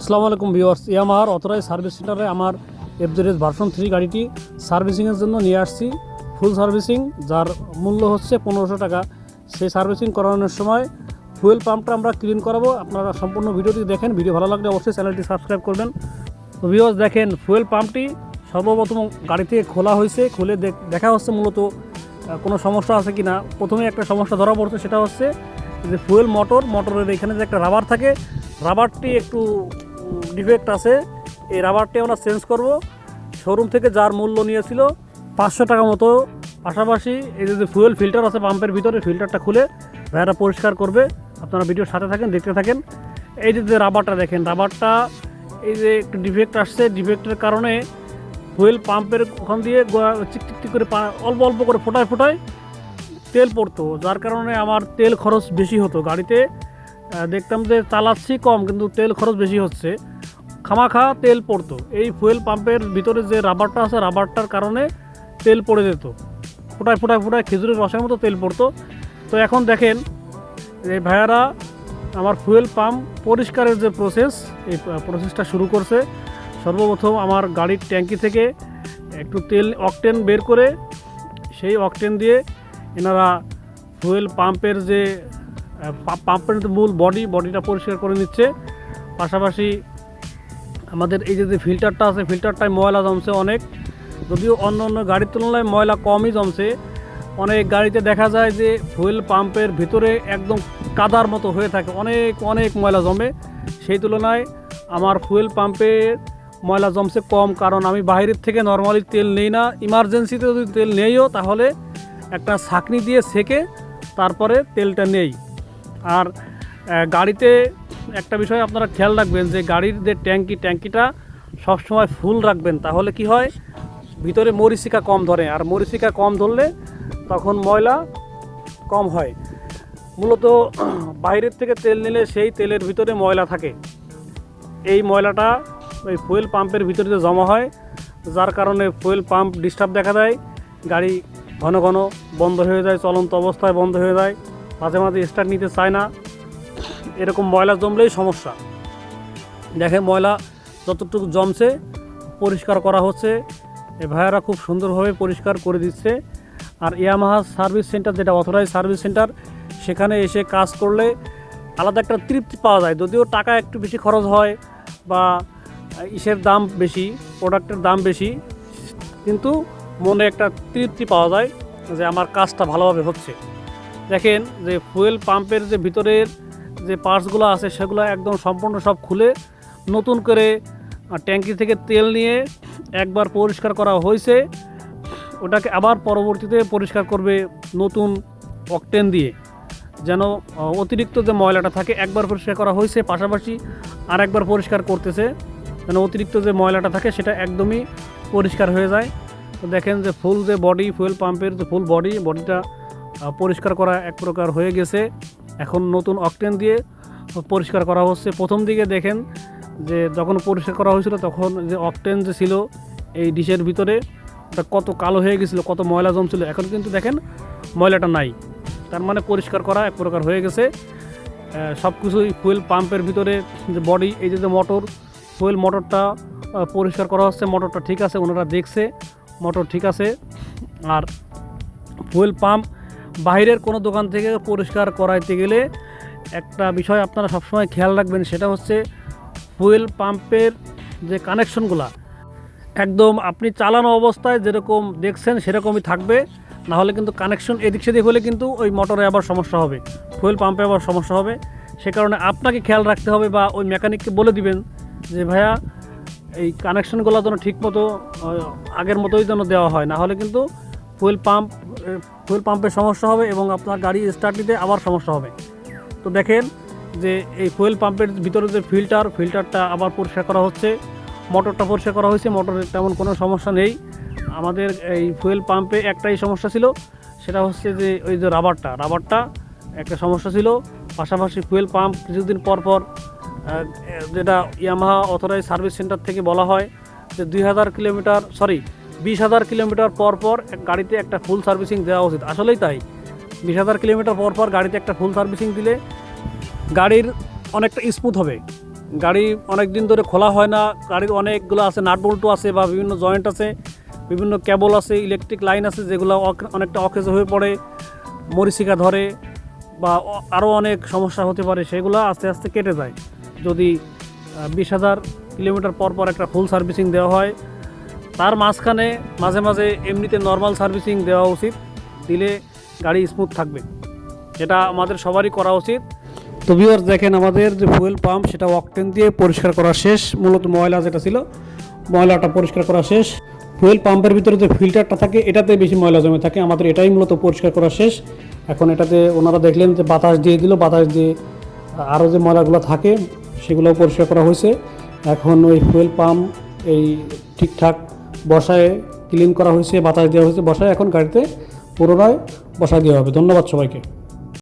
আসসালামু আলাইকুম viewers ইয়ামাহার authorize service সেন্টারে আমার এফজেডএস ভার্সন থ্রি গাড়িটি সার্ভিসিংয়ের জন্য নিয়ে আসছি। ফুল সার্ভিসিং, যার মূল্য হচ্ছে পনেরোশো টাকা। সেই সার্ভিসিং করানোর সময় ফুয়েল পাম্পটা আমরা ক্লিন করাবো। আপনারা সম্পূর্ণ ভিডিওটি দেখেন। ভিডিও ভালো লাগলে অবশ্যই চ্যানেলটি সাবস্ক্রাইব করবেন। তো ভিউয়ার্স দেখেন ফুয়েল পাম্পটি সর্বপ্রথম গাড়ি থেকে খোলা হয়েছে। খুলে দেখা হচ্ছে মূলত কোনো সমস্যা আছে কি না প্রথমে একটা সমস্যা ধরা পড়ছে, সেটা হচ্ছে যে ফুয়েল মোটর মোটরের এখানে যে একটা রাবার থাকে রাবারটি একটু ডিফেক্ট আছে, এই রাবারটি আমরা চেঞ্জ করব। শোরুম থেকে যার মূল্য নিয়েছিল পাঁচশো টাকা মতো। পাশাপাশি এই যে ফুয়েল ফিল্টার আছে পাম্পের ভিতরে ফিল্টারটা খুলে ভাইয়ারা পরিষ্কার করবে। আপনারা ভিডিওর সাথে থাকেন, দেখতে থাকেন। এই যে রাবারটা দেখেন, রাবারটা এই যে একটু ডিফেক্ট আসছে। ডিফেক্টের কারণে ফুয়েল পাম্পের ওখান দিয়ে গোয়া- চিক চিক চিক করে অল্প অল্প করে ফোটায় ফোটায় তেল পড়তো। যার কারণে আমার তেল খরচ বেশি হতো গাড়িতে। দেখতাম যে চালাচ্ছি কম, কিন্তু তেল খরচ বেশি হচ্ছে। খামাখা তেল পড়তো। এই ফুয়েল পাম্পের ভিতরে যে রাবারটা আছে রাবারটার কারণে তেল পড়ে যেত। ফোটায় ফোটায় ফোটায় খেজুরের রসের মতো তেল পড়তো। তো এখন দেখেন, এই ভাইয়ারা আমার ফুয়েল পাম্প পরিষ্কারের যে প্রসেস এই প্রসেসটা শুরু করছে। সর্বপ্রথম আমার গাড়ির ট্যাঙ্কি থেকে একটু তেল অকটেন বের করে, সেই অকটেন দিয়ে এনারা ফুয়েল পাম্পের যে পাম্পের মূল বডি বডিটা পরিষ্কার করে নিচ্ছে। পাশাপাশি আমাদের এই যে ফিল্টারটা আছে ফিল্টারটায় ময়লা জমছে অনেক। যদিও অন্য অন্য গাড়ির তুলনায় ময়লা কমই জমছে। অনেক গাড়িতে দেখা যায় যে ফুয়েল পাম্পের ভিতরে একদম কাদার মতো হয়ে থাকে। অনেক অনেক ময়লা জমে। সেই তুলনায় আমার ফুয়েল পাম্পের ময়লা জমছে কম। কারণ আমি বাইরের থেকে নর্মালি তেল নেই না। ইমার্জেন্সিতে যদি তেল নেইও, তাহলে একটা ছাকনি দিয়ে সেকে তারপরে তেলটা নেই। আর গাড়িতে একটা বিষয় আপনারা খেয়াল রাখবেন যে গাড়ির যে ট্যাঙ্কি, ট্যাঙ্কিটা সবসময় ফুল রাখবেন। তাহলে কি হয়? ভিতরে মরিচিকা কম ধরে, আর মরিচিকা কম ধরলে তখন ময়লা কম হয়। মূলত বাইরের থেকে তেল নিলে সেই তেলের ভিতরে ময়লা থাকে। এই ময়লাটা ওই ফুয়েল পাম্পের ভিতরে জমা হয়, যার কারণে ফুয়েল পাম্প ডিস্টার্ব দেখা দেয়, গাড়ি ঘন ঘন বন্ধ হয়ে যায়, চলন্ত অবস্থায় বন্ধ হয়ে যায়। মাঝে মাঝে স্টার্ট নিতে চায় না। এরকম ময়লা জমলেই সমস্যা। দেখে ময়লা যতটুকু জমছে, পরিষ্কার করা হচ্ছে। এই ভাইয়ারা খুব সুন্দরভাবে পরিষ্কার করে দিচ্ছে। আর ইয়ামাহা সার্ভিস সেন্টার যেটা অথরাইজ সার্ভিস সেন্টার, সেখানে এসে কাজ করলে আলাদা একটা তৃপ্তি পাওয়া যায়। যদিও টাকা একটু বেশি খরচ হয় বা ইসের দাম বেশি প্রোডাক্টের দাম বেশি, কিন্তু মনে একটা তৃপ্তি পাওয়া যায় যে আমার কাজটা ভালোভাবে হচ্ছে। দেখেন যে ফুয়েল পাম্পের যে ভিতরের যে পার্টসগুলো আছে, সেগুলো একদম সম্পূর্ণ সব খুলে নতুন করে ট্যাঙ্কি থেকে তেল নিয়ে একবার পরিষ্কার করা হয়েছে। ওটাকে আবার পরবর্তীতে পরিষ্কার করবে নতুন অকটেন দিয়ে। যেন অতিরিক্ত যে ময়লাটা থাকে একবার পরিষ্কার করা হয়েছে, পাশাপাশি আর একবার পরিষ্কার করতেছে। যেন অতিরিক্ত যে ময়লাটা থাকে, সেটা একদমই পরিষ্কার হয়ে যায়। তো দেখেন যে ফুল যে বডি ফুয়েল পাম্পের যে ফুল বডি বডিটা পরিষ্কার করা এক প্রকার হয়ে গেছে। এখন নতুন অকটেন দিয়ে পরিষ্কার করা হচ্ছে। প্রথম দিকে দেখেন যে যখন পরিষ্কার করা হয়েছিল তখন যে অকটেন যে ছিল এই ডিশের ভিতরে, ওটা কত কালো হয়ে গেছিল, কত ময়লা জমছিল। এখন কিন্তু দেখেন ময়লাটা নাই। তার মানে পরিষ্কার করা এক প্রকার হয়ে গেছে। সব কিছুই ফুয়েল পাম্পের ভিতরে, যে বডি এই যে মোটর ফুয়েল মোটরটা পরিষ্কার করা হচ্ছে মোটরটা ঠিক আছে, ওনারা দেখছে মোটর ঠিক আছে। আর ফুয়েল পাম্প বাইরের কোনো দোকান থেকে পরিষ্কার করাইতে গেলে একটা বিষয় আপনারা সবসময় খেয়াল রাখবেন সেটা হচ্ছে ফুয়েল পাম্পের যে কানেকশনগুলা। একদম আপনি চালানো অবস্থায় যেরকম দেখছেন সেরকমই থাকবে। না হলে কিন্তু কানেকশন এদিক সেদিক হলে কিন্তু ওই মোটরে আবার সমস্যা হবে। ফুয়েল পাম্পে আবার সমস্যা হবে। সে কারণে আপনাকে খেয়াল রাখতে হবে বা ওই মেকানিককে বলে দিবেন যে ভাইয়া এই কানেকশনগুলো যেন ঠিকমতো আহ, আগের মতোই যেন দেওয়া হয়। না হলে কিন্তু ফুয়েল পাম্প ফুয়েল পাম্পের সমস্যা হবে এবং আপনার গাড়ি স্টার্ট নিতে আবার সমস্যা হবে। তো দেখেন যে এই ফুয়েল পাম্পের ভিতরে যে ফিল্টার ফিল্টারটা আবার পরিষ্কার করা হচ্ছে। মোটরটা পরিষ্কার করা হয়েছে মোটরের তেমন কোনো সমস্যা নেই। আমাদের এই ফুয়েল পাম্পে একটাই সমস্যা ছিল, সেটা হচ্ছে যে ওই যে রাবারটা রাবারটা একটা সমস্যা ছিল। পাশাপাশি ফুয়েল পাম্প কিছুদিন পর পর যেটা ইয়ামাহা অথরাইজ সার্ভিস সেন্টার থেকে বলা হয় যে দুই হাজার কিলোমিটার সরি বিশ হাজার কিলোমিটার পর পর গাড়িতে একটা ফুল সার্ভিসিং দেওয়া উচিত। আসলেই তাই। বিশ হাজার কিলোমিটার পর পর গাড়িতে একটা ফুল সার্ভিসিং দিলে গাড়ির অনেকটা স্মুথ হবে। গাড়ি অনেক দিন ধরে খোলা হয় না, গাড়ির অনেকগুলো আছে, নাট বল্টু আছে বা বিভিন্ন জয়েন্ট আছে, বিভিন্ন কেবল আছে, ইলেকট্রিক লাইন আছে, যেগুলো অনেকটা অকেজ হয়ে পড়ে, মরিচিকা ধরে বা আরও অনেক সমস্যা হতে পারে, সেগুলো আস্তে আস্তে কেটে যায়। যদি বিশ হাজার কিলোমিটার পর পর একটা ফুল সার্ভিসিং দেওয়া হয় তার মাঝখানে মাঝে মাঝে এমনিতে নর্মাল সার্ভিসিং দেওয়া উচিত, দিলে গাড়ি স্মুথ থাকবে। এটা আমাদের সবারই করা উচিত। তো ভিউয়ার্স দেখেন আমাদের যে ফুয়েল পাম্প সেটা অকটেন দিয়ে পরিষ্কার করা শেষ। মূলত ময়লা যেটা ছিল, ময়লাটা পরিষ্কার করা শেষ। ফুয়েল পাম্পের ভিতরে যে ফিল্টারটা থাকে, এটাতে বেশি ময়লা জমে থাকে। আমাদের এটাই মূলত পরিষ্কার করা শেষ। এখন এটাতে ওনারা দেখলেন যে বাতাস দিয়ে দিল, বাতাস দিয়ে আরও যে ময়লাগুলো থাকে, সেগুলোও পরিষ্কার করা হয়েছে। এখন ওই ফুয়েল পাম্প এই ঠিকঠাক বসায় ক্লিন করা হয়েছে, বাতাস দেওয়া হয়েছে, বসায় এখন গাড়িতে পুনরায় বসায় দেওয়া হবে। ধন্যবাদ সবাইকে।